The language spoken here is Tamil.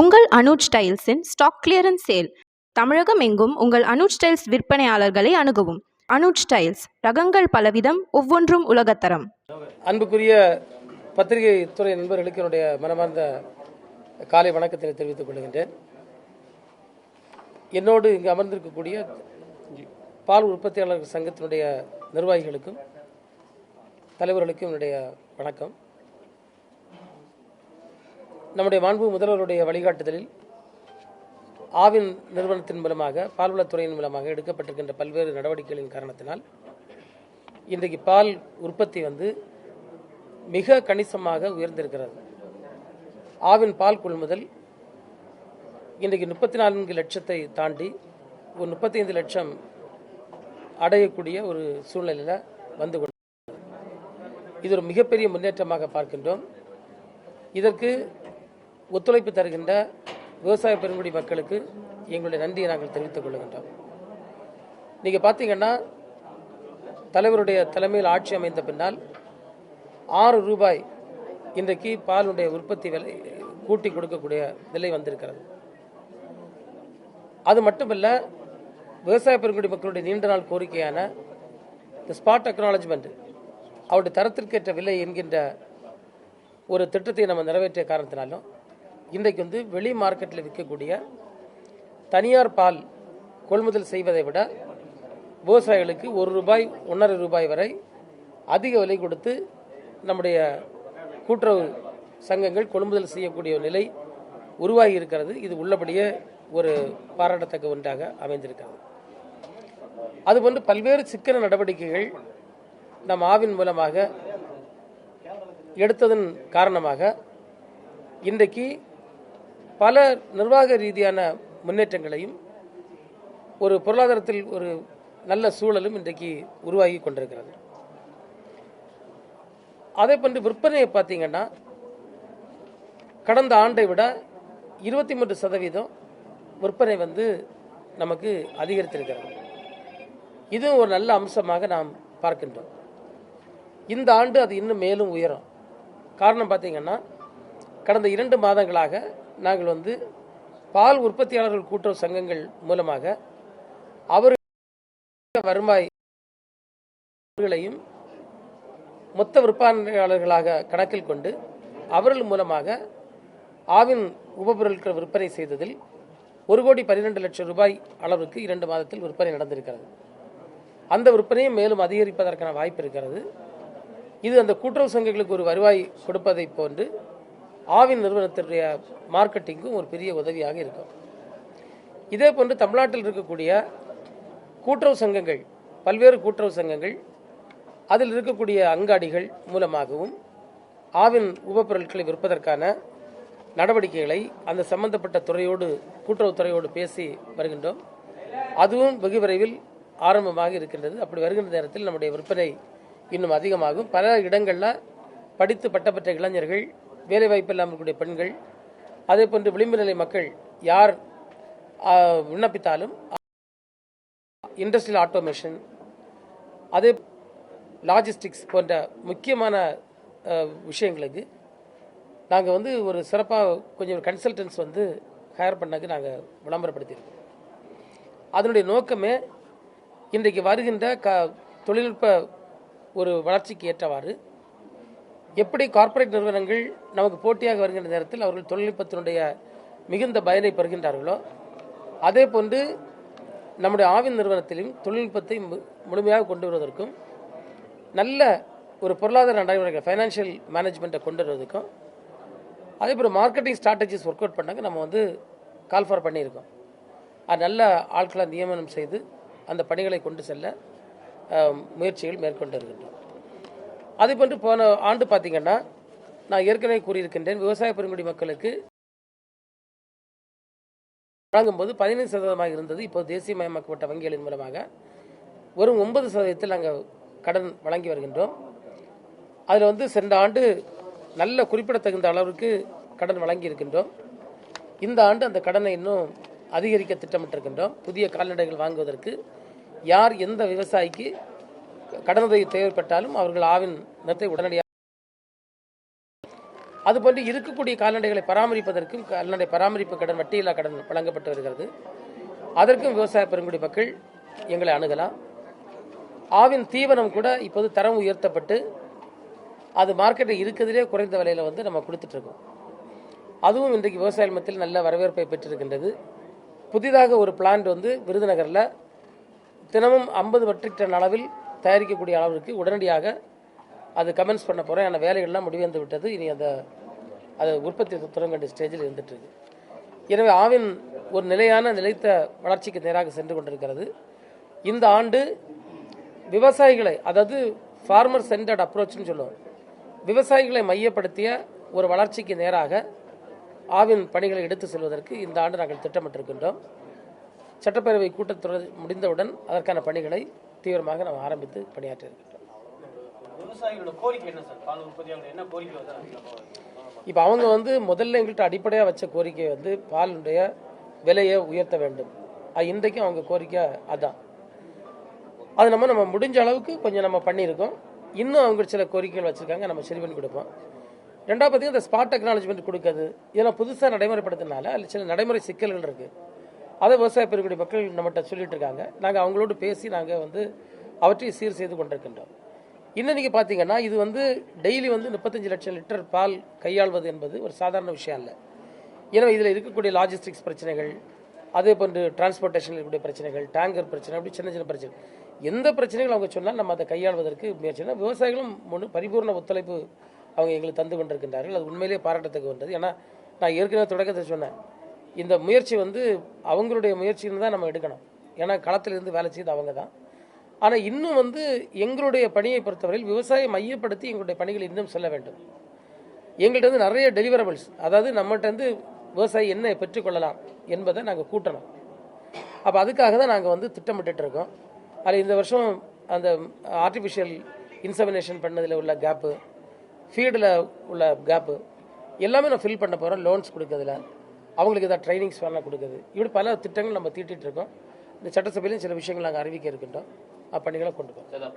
உங்கள் அனுஜ் ஸ்டைல்ஸின் ஸ்டாக் கிளியரன்ஸ் சேல். தமிழகம் எங்கும் உங்கள் அனுஜ் ஸ்டைல்ஸ் விற்பனையாளர்களை அணுகவும். அனுஜ் ஸ்டைல்ஸ் ரகங்கள் பலவிதம் ஒவ்வொன்றும் உலகத்தரம். அன்புக்குரிய பத்திரிகை துறை நண்பர்களுக்கு என்னுடைய மனமார்ந்த காலை வணக்கத்தினை தெரிவித்துக் கொள்கின்றேன். என்னோடு இங்கு அமர்ந்திருக்கக்கூடிய பால் உற்பத்தியாளர்கள் சங்கத்தினுடைய நிர்வாகிகளுக்கும் தலைவர்களுக்கும் என்னுடைய வணக்கம். நம்முடைய மாண்பு முதல்வருடைய வழிகாட்டுதலில் ஆவின் நிறுவனத்தின் மூலமாக பால்வளத்துறையின் மூலமாக எடுக்கப்பட்டிருக்கின்ற பல்வேறு நடவடிக்கைகளின் காரணத்தினால் இன்றைக்கு பால் உற்பத்தி வந்து மிக கணிசமாக உயர்ந்திருக்கிறது. ஆவின் பால் கொள்முதல் இன்றைக்கு முப்பத்தி நான்கு லட்சத்தை தாண்டி ஒரு முப்பத்தைந்து லட்சம் அடையக்கூடிய ஒரு சூழ்நிலையில் வந்து கொண்டு இது ஒரு மிகப்பெரிய முன்னேற்றமாக பார்க்கின்றோம். இதற்கு ஒத்துழைப்பு தருகின்ற விவசாய பெருங்குடி மக்களுக்கு எங்களுடைய நன்றியை நாங்கள் தெரிவித்துக் கொள்கின்றோம். நீங்கள் பார்த்தீங்கன்னா தலைவருடைய தலைமையில் ஆட்சி அமைந்த பின்னால் ஆறு ரூபாய் இன்றைக்கு பாலுடைய உற்பத்தி விலை கூட்டி கொடுக்கக்கூடிய நிலை வந்திருக்கிறது. அது மட்டுமல்ல விவசாய பெருங்குடி மக்களுடைய நீண்ட நாள் கோரிக்கையான தி ஸ்பாட் அக்னாலஜ்மெண்ட் அவருடைய தரத்திற்கேற்ற விலை என்கின்ற ஒரு திட்டத்தை நம்ம நிறைவேற்றிய காரணத்தினாலும் இன்றைக்கு வந்து வெளி மார்க்கெட்டில் விற்கக்கூடிய தனியார் பால் கொள்முதல் செய்வதை விட விவசாயிகளுக்கு ஒரு ரூபாய் ஒன்றரை ரூபாய் வரை அதிக விலை கொடுத்து நம்முடைய கூட்டுறவு சங்கங்கள் கொள்முதல் செய்யக்கூடிய நிலை உருவாகி இருக்கிறது. இது உள்ளபடியே ஒரு பாராட்டத்தக்க ஒன்றாக அமைந்திருக்கிறது. அதுபோன்று பல்வேறு சிக்கன நடவடிக்கைகள் நம் ஆவின் மூலமாக எடுத்ததன் காரணமாக இன்றைக்கு பல நிர்வாக ரீதியான முன்னேற்றங்களையும் ஒரு பொருளாதாரத்தில் ஒரு நல்ல சூழலும் இன்றைக்கு உருவாகி கொண்டிருக்கிறது. அதே போன்று விற்பனையை பார்த்தீங்கன்னா கடந்த ஆண்டை விட இருபத்தி மூன்று சதவீதம் விற்பனை வந்து நமக்கு அதிகரித்திருக்கிறது. இதுவும் ஒரு நல்ல அம்சமாக நாம் பார்க்கின்றோம். இந்த ஆண்டு அது இன்னும் மேலும் உயரும். காரணம் பார்த்தீங்கன்னா கடந்த இரண்டு மாதங்களாக நாங்கள் வந்து பால் உற்பத்தியாளர்கள் கூட்டுறவு சங்கங்கள் மூலமாக அவர் வருவாய் அவர்களையும் மொத்த விற்பனையாளர்களாக கணக்கில் கொண்டு அவர்கள் மூலமாக ஆவின் உபபொருட்கள் விற்பனை செய்ததில் ஒரு கோடி பன்னிரெண்டு லட்சம் ரூபாய் அளவுக்கு இரண்டு மாதத்தில் விற்பனை நடந்திருக்கிறது. அந்த விற்பனையும் மேலும் அதிகரிப்பதற்கான வாய்ப்பு இருக்கிறது. இது அந்த கூட்டுறவு சங்கங்களுக்கு ஒரு வருவாய் கொடுப்பதை போன்று ஆவின் நிறுவனத்தினுடைய மார்க்கெட்டிங்கும் ஒரு பெரிய உதவியாக இருக்கும். இதே போன்று தமிழ்நாட்டில் இருக்கக்கூடிய கூட்டுறவு சங்கங்கள் பல்வேறு கூட்டுறவு சங்கங்கள் அதில் இருக்கக்கூடிய அங்காடிகள் மூலமாகவும் ஆவின் உபப்பொருட்களை விற்பதற்கான நடவடிக்கைகளை அந்த சம்பந்தப்பட்ட துறையோடு கூட்டுறவுத்துறையோடு பேசி வருகின்றோம். அதுவும் வெகு விரைவில் ஆரம்பமாக இருக்கின்றது. அப்படி வருகின்ற நேரத்தில் நம்முடைய விற்பனை இன்னும் அதிகமாகும். பல இடங்களில் படித்து பட்டப்பெற்ற இளைஞர்கள் வேலைவாய்ப்பு இல்லாமல் இருக்கக்கூடிய பெண்கள் அதே போன்று விளிம்பு நிலை மக்கள் யார் விண்ணப்பித்தாலும் இண்டஸ்ட்ரியல் ஆட்டோமேஷன் அதே லாஜிஸ்டிக்ஸ் போன்ற முக்கியமான விஷயங்களுக்கு நாங்கள் வந்து ஒரு சிறப்பாக கொஞ்சம் கன்சல்டன்ஸ் வந்து ஹையர் பண்ணக்கு நாங்கள் விளம்பரப்படுத்தியிருக்கோம். அதனுடைய நோக்கமே இன்றைக்கு வருகின்ற க தொழில்நுட்ப ஒரு வளர்ச்சிக்கு ஏற்றவாறு எப்படி கார்ப்பரேட் நிறுவனங்கள் நமக்கு போட்டியாக வருகின்ற நேரத்தில் அவர்கள் தொழில்நுட்பத்தினுடைய மிகுந்த பயனை பெறுகின்றார்களோ அதே போன்று நம்முடைய ஆவின் நிறுவனத்திலும் தொழில்நுட்பத்தை மு- முழுமையாக கொண்டு வருவதற்கும் நல்ல ஒரு பொருளாதார நடைமுறைகள் ஃபைனான்ஷியல் மேனேஜ்மெண்ட்டை கொண்டு வருவதற்கும் அதே போல் மார்க்கெட்டிங் ஸ்ட்ராட்டஜிஸ் ஒர்க் அவுட் பண்ணாங்க நம்ம வந்து கால் ஃபார் பண்ணியிருக்கோம். அது நல்ல ஆட்களை நியமனம் செய்து அந்த பணிகளை கொண்டு செல்ல முயற்சிகள் மேற்கொண்டு இருக்கின்றோம் அதே போன்று போன ஆண்டு பார்த்தீங்கன்னா நான் ஏற்கனவே கூறியிருக்கின்றேன் விவசாய பெருங்குடி மக்களுக்கு வழங்கும்போது பதினைந்து சதவீதமாக இருந்தது. இப்போ தேசியமயமாக்கப்பட்ட வங்கிகளின் மூலமாக வெறும் ஒன்பது சதவீதத்தில் நாங்கள் கடன் வழங்கி வருகின்றோம். அதில் வந்து சென்ற ஆண்டு நல்ல குறிப்பிடத்தகுந்த அளவிற்கு கடன் வழங்கி இருக்கின்றோம். இந்த ஆண்டு அந்த கடனை இன்னும் அதிகரிக்க திட்டமிட்டிருக்கின்றோம். புதிய கால்நடைகள் வாங்குவதற்கு யார் எந்த விவசாயிக்கு கடனுதவி தேவைப்பட்டாலும் அவர்கள் ஆவின் நிலத்தை உடனடியாக அதுபோன்று இருக்கக்கூடிய கால்நடைகளை பராமரிப்பதற்கும் கால்நடை பராமரிப்பு கடன் வட்டியில்லா கடன் வழங்கப்பட்டு வருகிறது. அதற்கும் விவசாய பெருங்குடி மக்கள் எங்களை அணுகலாம். ஆவின் தீவனம் கூட இப்போது தரம் உயர்த்தப்பட்டு அது மார்க்கெட்டில் இருக்கிறதுலே குறைந்த விலையில் வந்து நம்ம கொடுத்துட்ருக்கோம் அதுவும் இன்றைக்கு விவசாய மத்தியில் நல்ல வரவேற்பை பெற்றிருக்கின்றது. புதிதாக ஒரு பிளான்ட் வந்து விருதுநகரில் தினமும் ஐம்பது மெட்ரிக் டன் அளவில் தயாரிக்கக்கூடிய அளவிற்கு உடனடியாக அது கமெண்ட்ஸ் பண்ண போகிறேன் அந்த வேலைகள்லாம் முடிவந்து விட்டது. இனி அந்த அது உற்பத்தி துறங்கண்ட ஸ்டேஜில் இருந்துட்டு இருக்கு. எனவே ஆவின் ஒரு நிலையான நிலைத்த வளர்ச்சிக்கு நேராக சென்று கொண்டிருக்கிறது. இந்த ஆண்டு விவசாயிகளை அதாவது ஃபார்மர் சென்டர்ட் அப்ரோச்னு சொல்லுவோம். விவசாயிகளை மையப்படுத்திய ஒரு வளர்ச்சிக்கு நேராக ஆவின் பணிகளை எடுத்து செல்வதற்கு இந்த ஆண்டு நாங்கள் திட்டமிட்டிருக்கின்றோம். சட்டப்பேரவை கூட்டத்தொடர் முடிந்தவுடன் அதற்கான பணிகளை தீவிரமாக நாம் ஆரம்பித்து பணியாற்ற இருக்கின்றோம் இப்போ அவங்க வந்து முதல்ல எங்கள்கிட்ட அடிப்படையாக வச்ச கோரிக்கை வந்து பாலுடைய விலையை உயர்த்த வேண்டும். அது இன்றைக்கும் அவங்க கோரிக்கை அதான். அது நம்ம நம்ம முடிஞ்ச அளவுக்கு கொஞ்சம் நம்ம பண்ணியிருக்கோம். இன்னும் அவங்க சில கோரிக்கைகள் வச்சுருக்காங்க நம்ம சரி பண்ணி கொடுப்போம். ரெண்டாவது பார்த்தீங்கன்னா இந்த ஸ்பாட் டெக்னாலஜிமெண்ட் கொடுக்குறது இதெல்லாம் புதுசாக நடைமுறைப்படுத்தினால அதில் சில நடைமுறை சிக்கல்கள் இருக்குது அதை விவசாய பெருக்குடி மக்கள் நம்மகிட்ட சொல்லிட்டு இருக்காங்க. நாங்கள் அவங்களோடு பேசி நாங்கள் வந்து அவற்றை சீர் செய்து கொண்டிருக்கின்றோம். இன்னும் நீங்கள் பார்த்தீங்கன்னா இது வந்து டெய்லி வந்து முப்பத்தஞ்சு லட்சம் லிட்டர் பால் கையாள்வது என்பது ஒரு சாதாரண விஷயம் இல்லை எனவே இதில் இருக்கக்கூடிய லாஜிஸ்டிக்ஸ் பிரச்சனைகள் அதே போன்று டிரான்ஸ்போர்ட்டேஷனில் இருக்கக்கூடிய பிரச்சனைகள் டேங்கர் பிரச்சனை அப்படி சின்ன சின்ன பிரச்சனை. எந்த பிரச்சனைகள் அவங்க சொன்னால் நம்ம அதை கையாள்வதற்கு முயற்சினா விவசாயிகளும் ஒன்று பரிபூர்ண ஒத்துழைப்பு அவங்க எங்களுக்கு தந்து கொண்டிருக்கின்றார்கள். அது உண்மையிலேயே பாராட்டத்துக்கு வந்தது ஏன்னா நான் ஏற்கனவே தொடக்கத்தை சொன்னேன். இந்த முயற்சி வந்து அவங்களுடைய முயற்சின்னு தான் நம்ம எடுக்கணும். ஏன்னா களத்தில் இருந்து வேலை செய்து அவங்க தான். ஆனால் இன்னும் வந்து எங்களுடைய பணியை பொறுத்தவரையில் விவசாயம் மையப்படுத்தி எங்களுடைய பணிகள் இன்னும் செல்ல வேண்டும். எங்கள்கிட்ட வந்து நிறைய டெலிவரபிள்ஸ் அதாவது நம்மகிட்டருந்து விவசாயி என்ன பெற்றுக்கொள்ளலாம் என்பதை நாங்கள் கூட்டணும். அப்போ அதுக்காக தான் நாங்கள் வந்து திட்டமிட்டு இருக்கோம். அதில் இந்த வருஷம் அந்த ஆர்டிஃபிஷியல் இன்சமினேஷன் பண்ணதில் உள்ள கேப்பு ஃபீல்டில் உள்ள கேப்பு எல்லாமே நான் ஃபில் பண்ண போகிறோம் லோன்ஸ் கொடுக்கறதுல. அவங்களுக்கு ஏதாவது ட்ரைனிங்ஸ் வேணால் கொடுக்குது. இப்படி பல திட்டங்கள் நம்ம தீட்டிட்டு இருக்கோம். இந்த சட்டசபையிலும் சில விஷயங்கள் நாங்கள் அறிவிக்க இருக்கின்றோம். அப்பணிகளை கொண்டு போகிறோம்